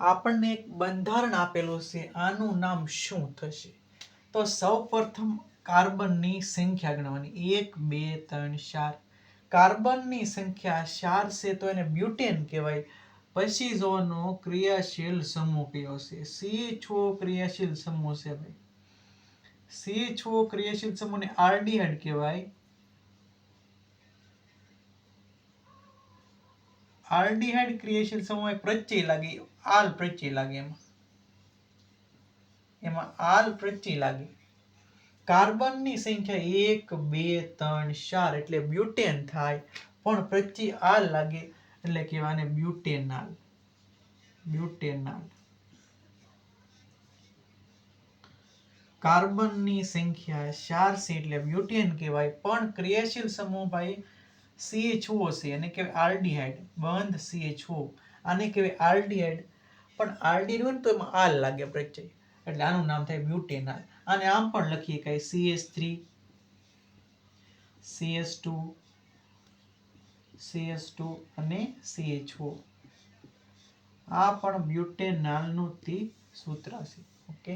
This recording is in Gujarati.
આપણને એક બંધારણ આપેલું છે, આનું નામ શું થશે? તો સૌપ્રથમ કાર્બનની સંખ્યા ગણવાની. એક, બે, ત્રણ, ચાર. કાર્બનની સંખ્યા ચાર છે તો એને બ્યુટેન કહેવાય. પછી જોવાનો ક્રિયાશીલ સમૂહ કયો છે? સી છો ક્રિયાશીલ સમૂહ છે ભાઈ. સી છો ક્રિયાશીલ સમૂહને આરડીહાઇડ કહેવાય. આલ્ડીહાઇડ ક્રિયાશીલ સમૂહ પ્રત્યય લાગી, આલ પ્રત્યય લાગે એમાં. એમાં આલ પ્રત્યય લાગે. કાર્બનની સંખ્યા એક, બે, ત્રણ, ચાર એટલે બ્યુટેન થાય, પણ પ્રત્યય આલ લાગે એટલે કહેવાને બ્યુટેનાલ. બ્યુટેનાલ. કાર્બનની સંખ્યા ચાર છે એટલે બ્યુટેન કહેવાય, પણ ક્રિયાશીલ સમૂહ ભાઈ CH4 છે અને કહેવાય આરડીહાઇડ બંધ CH4 આને કહેવાય આરડીહાઇડ પણ આરડી હોય ને તો એમાં આલ લાગે પ્રત્યય. એટલે આનું નામ થાય બ્યુટેનાલ અને આમ પણ લખીએ કાંઈ CH3 CS2 CS2 અને CH4 આ પણ બ્યુટેનાલનું તે સૂત્ર છે ઓકે?